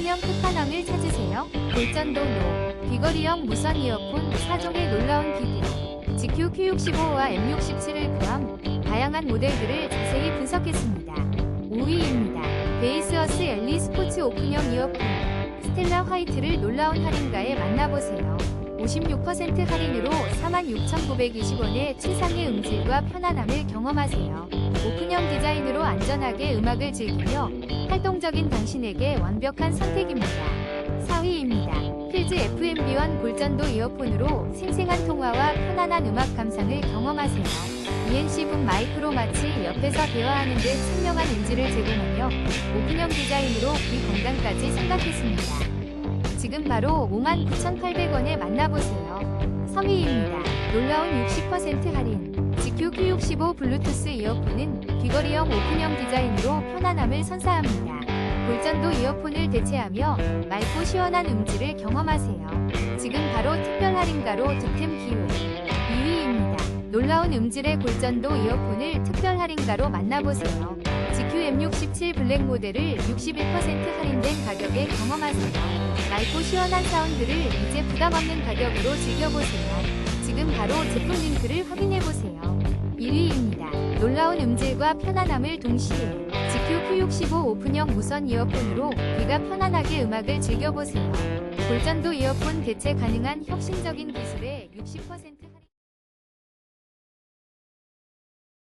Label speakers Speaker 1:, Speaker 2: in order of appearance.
Speaker 1: 오픈형 끝판왕을 찾으세요. 골전도 노, 귀걸이형 무선 이어폰 4종의 놀라운 기기, GQ Q65와 M67을 포함 다양한 모델들을 자세히 분석했습니다. 5위입니다. 베이스어스 엘리 스포츠 오픈형 이어폰, 스텔라 화이트를 놀라운 할인가에 만나보세요. 56% 할인으로 46,920원의 최상의 음질과 편안함을 경험하세요. 오픈형 디자인으로 안전하게 음악을 즐기며 활동적인 당신에게 완벽한 선택입니다. 4위입니다. 필즈 FM-B1 골전도 이어폰으로 생생한 통화와 편안한 음악 감상을 경험하세요. ENC-분 마이크로 마치 옆에서 대화하는 듯 선명한 음질을 제공하며 오픈형 디자인으로 귀 건강까지 생각했습니다. 지금 바로 59,800원에 만나보세요. 3위입니다. 놀라운 60% 할인. GQ Q65 블루투스 이어폰은 귀걸이형 오픈형 디자인으로 편안함을 선사합니다. 골전도 이어폰을 대체하며 맑고 시원한 음질을 경험하세요. 지금 바로 특별 할인가로 득템 기회. 2위입니다. 놀라운 음질의 골전도 이어폰을 특별 할인가로 만나보세요. GQ M67 블랙 모델을 61% 할인된 가격에 경험하세요. 맑고 시원한 사운드를 이제 부담 없는 가격으로 즐겨보세요. 지금 바로 제품 링크를 확인해보세요. 1위입니다. 놀라운 음질과 편안함을 동시에 GQ Q65 오픈형 무선 이어폰으로 귀가 편안하게 음악을 즐겨보세요. 골전도 이어폰 대체 가능한 혁신적인 기술에 60%